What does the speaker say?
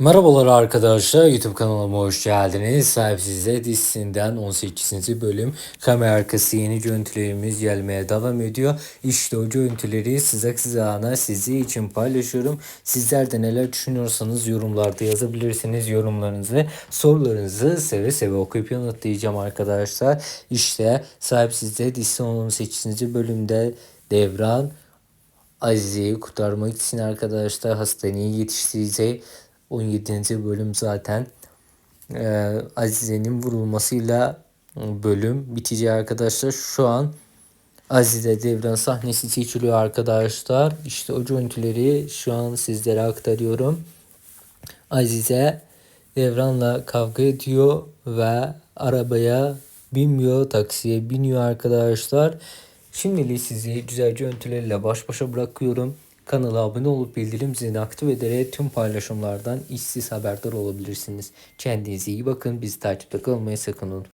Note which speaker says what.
Speaker 1: Merhabalar arkadaşlar YouTube kanalıma hoş geldiniz. Sahipsizde dizisinden 18. bölüm kamera arkası yeni görüntülerimiz gelmeye devam ediyor. İşte o görüntüleri size ana sizi için paylaşıyorum. Sizler de neler düşünüyorsanız yorumlarda yazabilirsiniz. Yorumlarınızı sorularınızı seve seve okuyup yanıtlayacağım arkadaşlar. İşte Sahipsizde dizisi 18. bölümde Devran Azize'yi kurtarmak için arkadaşlar hastaneye yetiştirecek 17. bölüm zaten ee, Azize'nin vurulmasıyla bölüm bitecek arkadaşlar. Şu an Azize Devran sahnesi seçiliyor arkadaşlar. İşte o görüntüleri şu an sizlere aktarıyorum. Azize Devran'la kavga ediyor ve arabaya binmiyor, taksiye biniyor arkadaşlar. Şimdilik sizi güzel görüntülerle baş başa bırakıyorum. Kanala abone olup bildirim zilini aktif ederek tüm paylaşımlardan işsiz haberdar olabilirsiniz. Kendinize iyi bakın. Bizi takipte kalmayı sakın unutmayın.